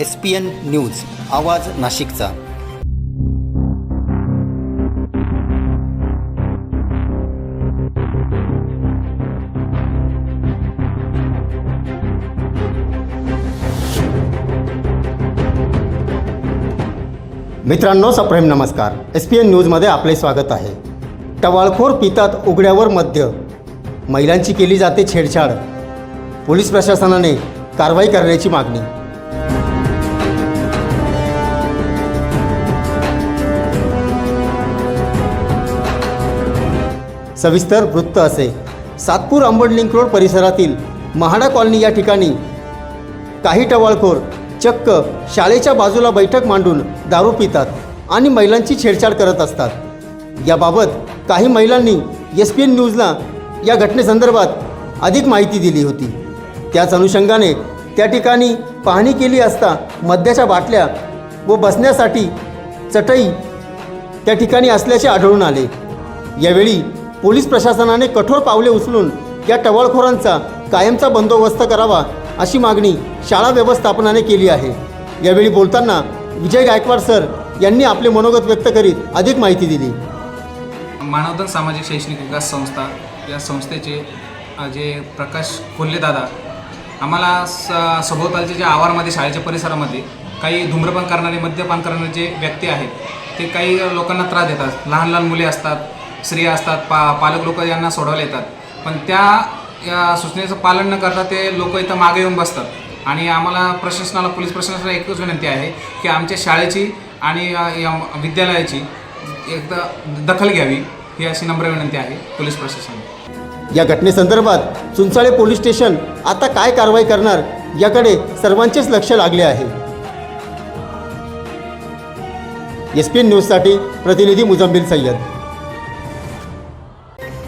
S P N news आवाज नाशिकचा. मित्रांनो सप्रेम नमस्कार. एस पी एन न्यूजमध्ये आपले स्वागत आहे. टवाळखोर पितात उघड्यावर मद्य. महिलांची केली जाते छेडछाड. पोलीस प्रशासनाने कारवाई करण्याची मागणी. सविस्तर वृत्त असे. सातपूर अंबड लिंक रोड परिसरातील महाडा कॉलनी या ठिकाणी काही टवाळखोर चक्क शाळेच्या बाजूला बैठक मांडून दारू पितात आणि महिलांची छेडछाड करत असतात. याबाबत काही महिलांनी एस पी एन न्यूजला या घटनेसंदर्भात अधिक माहिती दिली होती. त्याच अनुषंगाने त्या ठिकाणी पाहणी केली असता मद्याच्या बाटल्या व बसण्यासाठी चटई त्या ठिकाणी असल्याचे आढळून आले. यावेळी पोलीस प्रशासनाने कठोर पावले उचलून या टवाळखोरांचा कायमचा बंदोबस्त करावा अशी मागणी शाळा व्यवस्थापनाने केली आहे. यावेळी बोलताना विजय गायकवाड सर यांनी आपले मनोगत व्यक्त करीत अधिक माहिती दिली. मानवधन सामाजिक शैक्षणिक विकास संस्था या संस्थेचे जे प्रकाश कोल्हे दादा आम्हाला स सभोवतालच्या जे आवारमध्ये शाळेच्या परिसरामध्ये काही धूम्रपान करणारे मद्यपान करणारे जे व्यक्ती आहेत ते काही लोकांना त्रास देतात. लहान लहान मुले असतात स्त्रिया असतात पा पालक लोक यांना सोडवायला येतात. पण त्या या सूचनेचं पालन न करता ते लोक इथं मागे येऊन बसतात. आणि आम्हाला प्रशासनाला पोलीस प्रशासनाला एकच विनंती आहे की आमच्या शाळेची आणि विद्यालयाची एकदा दखल घ्यावी ही अशी नम्र विनंती आहे पोलीस प्रशासन या घटनेसंदर्भात चुंचाळे पोलीस स्टेशन आता काय कारवाई करणार याकडे सर्वांचेच लक्ष लागले आहे. एस पी एन न्यूजसाठी प्रतिनिधी मुजम्बिल सय्यद.